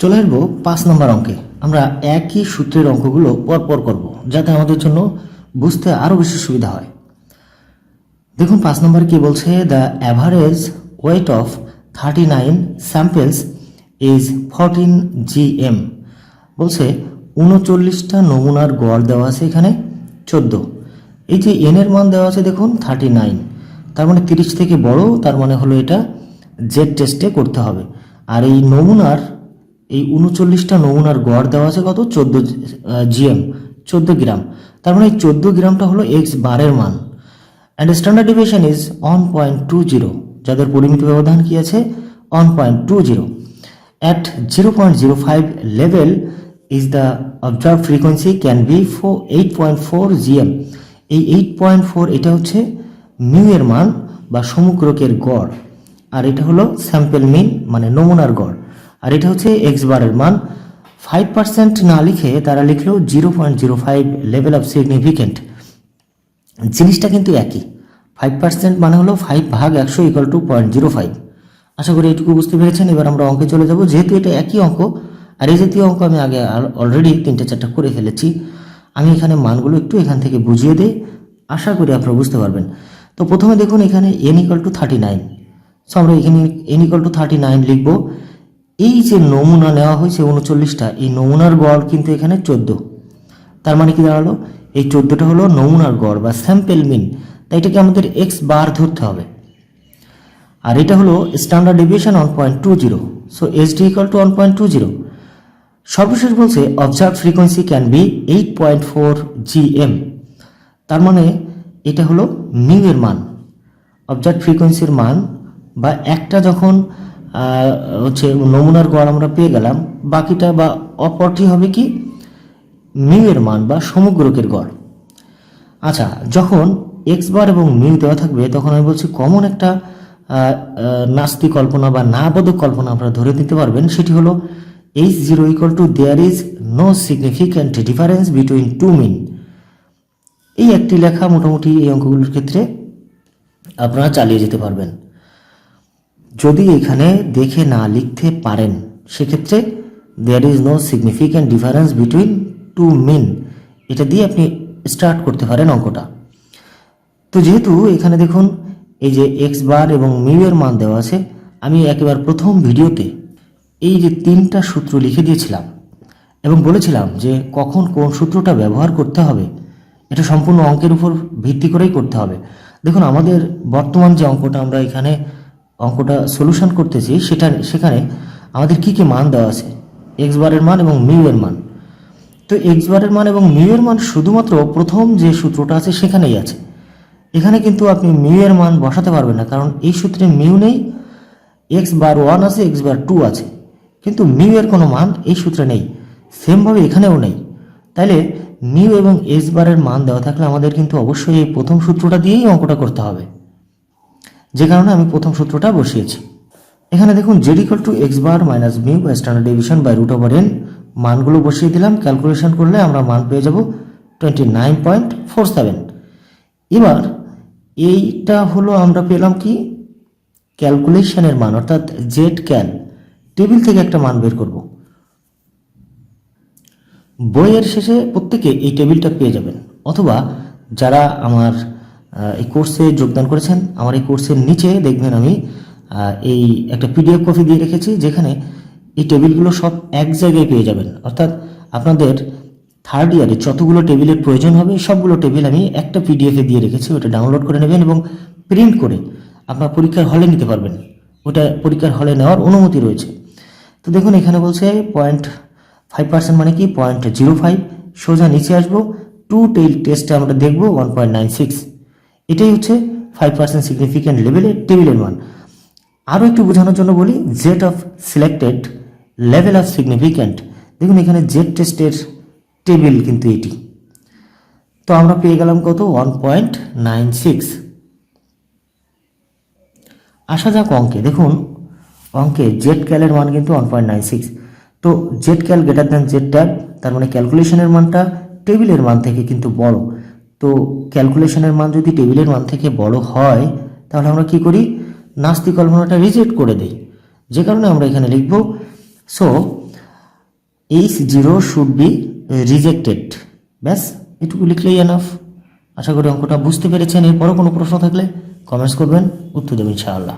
চলে আসব পাঁচ নম্বর অঙ্কে। আমরা একই সূত্রের অঙ্কগুলো পরপর করব, যাতে আমাদের জন্য বুঝতে আরও বেশি সুবিধা হয়। দেখুন, পাঁচ নম্বর কি বলছে? The average weight of thirty nine samples is fourteen G M বলছে, উনচল্লিশটা নমুনার গড় দেওয়া আছে এখানে চোদ্দ। এই যে এনের মান দেওয়া আছে, দেখুন থার্টি নাইন তার মানে তিরিশ থেকে বড়, তার মানে হলো এটা জেড টেস্টে করতে হবে। আর এই নমুনার এই উনচল্লিশটা নমুনার গড় দেওয়া আছে কত? চোদ্দ জিএম, চোদ্দ গ্রাম। তার মানে এই চোদ্দ গ্রামটা হলো এক্স বারের মান। And standard division is one point two zero যাদের পরিমিত ব্যবধান কি আছে? One point two zero at zero point zero five level is the observe frequency can be ফো এইট পয়েন্ট ফোর জিএম এই এইট পয়েন্ট ফোর এটা হচ্ছে mu এর মান বা সমুগ্রকের গড়। আর এটা হলো স্যাম্পেল মিন মানে নমুনার গড়। আর এটা হচ্ছে এক্স বারের মান। ফাইভ পার্সেন্ট না লিখে তারা লিখলো zero point zero five level of significant জিনিসটা কিন্তু একই। ফাইভ পার্সেন্ট মানে হলো ফাইভ ভাগ একশো equal to point zero five আশা করি এটুকু বুঝতে পেরেছেন। এবার আমরা অঙ্কে চলে যাব। যেহেতু এটা একই অঙ্ক, আর এই জাতীয় অঙ্ক আমি আগে অলরেডি তিনটে চারটা করে ফেলেছি। আমি এখানে মানগুলো একটু এখান থেকে বুঝিয়ে দিই। আশা করি আপনারা বুঝতে পারবেন। তো প্রথমে দেখুন এখানে N equal to thirty nine so আমরা এখানে N equal to thirty nine লিখব। এই যে নমুনা নেওয়া হয়েছে উনচল্লিশটা, এই নমুনার গড় কিন্তু এখানে চোদ্দ। তার মানে কি দাঁড়াল? এই চোদ্দোটা হলো নমুনার গড় বা স্যাম্পেল মিন তাই এটাকে আমাদের এক্স বার ধরতে হবে। আর এটা হলো standard deviation one point two zero so S D equal to one point two zero সর্বশেষ বলছে observe frequency can be eight point four G M তার মানে এটা হলো মিউ এর মান। অবজার্ভ ফ্রিকোয়েন্সির মান বা একটা যখন হচ্ছে নমুনার গড় আমরা পেয়ে গেলাম। বাকিটা বা অপরটি হবে কি? মিউ এর মান বা সমগ্রকের গড়। আচ্ছা যখন এক্স বার এবং মিউ দেওয়া থাকবে, তখন আমি বলছি কমন একটা নাস্তি কল্পনা বা না বোধক কল্পনা আপনারা ধরে নিতে পারবেন। সেটি হলো H zero equal to there is no significant difference between two mean এই একটি লেখা মোটামুটি এই অঙ্কগুলোর ক্ষেত্রে আপনারা চালিয়ে যেতে পারবেন। যদি এখানে দেখে না লিখতে পারেন, সেক্ষেত্রে there is no significant difference between two mean এটা দিয়ে আপনি স্টার্ট করতে পারেন অঙ্কটা। তো যেহেতু এখানে দেখুন, এই যে এক্স বার এবং মিউ এর মান দেওয়া আছে, আমি একেবারে প্রথম ভিডিওতে এই যে তিনটা সূত্র লিখে দিয়েছিলাম এবং বলেছিলাম যে কখন কোন সূত্রটা ব্যবহার করতে হবে, এটা সম্পূর্ণ অঙ্কের উপর ভিত্তি করেই করতে হবে। দেখুন, আমাদের বর্তমান যে অঙ্কটা আমরা এখানে অঙ্কটা সলিউশন করতেছি সেটা সেখানে আমাদের কি কি মান দেওয়া আছে? এক্স বারের মান এবং মিউ এর মান। তো এক্স বারের মান এবং মিউ এর মান শুধুমাত্র প্রথম যে সূত্রটা আছে, সেখানেই আছে। এখানে কিন্তু আপনি মিউ এর মান বসাতে পারবেন না, কারণ এই সূত্রে মিউ নেই এক্স বার ওয়ান আছে এক্স বার টু আছে। কিন্তু মিউ এর কোনো মান এই সূত্রে নেই সেমভাবে এখানেও নেই। তাইলে মিউ এবং এক্স বারের মান দেওয়া থাকলে আমাদের কিন্তু অবশ্যই এই প্রথম সূত্রটা দিয়েই অঙ্কটা করতে হবে। যে কারণে আমি প্রথম সূত্রটা বসিয়েছি। এখানে দেখুন Z equal to X bar minus mu বা standard division by root over N মানগুলো বসিয়ে দিলাম ক্যালকুলেশন করলে আমরা মান পেয়ে যাব twenty nine point four seven এবার এইটা হলো আমরা পেলাম কি? ক্যালকুলেশনের মান, অর্থাৎ জেড ক্যাল টেবিল থেকে একটা মান বের করব। বইয়ের শেষে প্রত্যেকে এই টেবিলটা পেয়ে যাবেন। অথবা যারা আমার এই কোর্সে যোগদান করেছেন। আমার এই কোর্সের নিচে দেখবেন আমি এই একটা পিডিএফ কপি দিয়ে রেখেছি, যেখানে এই টেবিলগুলো সব এক জায়গায় পেয়ে যাবেন। অর্থাৎ আপনাদের থার্ড ইয়ারে যতগুলো টেবিলের প্রয়োজন হবে, সবগুলো টেবিল আমি একটা পিডিএফে দিয়ে রেখেছি, ওটা ডাউনলোড করে নেবেন এবং প্রিন্ট করে আপনার পরীক্ষার হলে নিতে পারবেন। ওটা পরীক্ষার হলে নেওয়ার অনুমতি রয়েছে। তো দেখুন, এখানে বলছে পয়েন্ট ফাইভ পার্সেন্ট মানে কি? পয়েন্ট জিরো ফাইভ সোজা নিচে আসব। টু টেস্টে আমরা দেখব ওয়ান পয়েন্ট নাইন সিক্স এটাই হচ্ছে ফাইভ পার্সেন্ট সিগনিফিক্যান্ট লেভেলের টেবিলের মান আরও একটু বোঝানোর জন্য বলি Z of selected level of significant দেখুন এখানে জেড টেস্টের টেবিল কিন্তু এটি। তো আমরা পেয়ে গেলাম কত? ওয়ান পয়েন্ট নাইন সিক্স আসা যাক অঙ্কে। দেখুন, অঙ্কে জেড ক্যালের মান কিন্তু ওয়ান পয়েন্ট নাইন সিক্স তো Z cal greater than Z tab তার মানে ক্যালকুলেশনের মানটা টেবিলের মান থেকে কিন্তু বড়। তো ক্যালকুলেশনের মান যদি টেবিলের মান থেকে বড় হয়, তাহলে আমরা কি করি? নাস্তি কল্পনাটা রিজেক্ট করে দিই। যে কারণে আমরা এখানে লিখব so H zero should be rejected ব্যাস, এটুকু লিখলেই এনাফ আশা করি অঙ্কটা বুঝতে পেরেছেন। এরপরও কোনো প্রশ্ন থাকলে কমেন্টস করবেন, উত্তর দেবেন ইনশাআল্লাহ।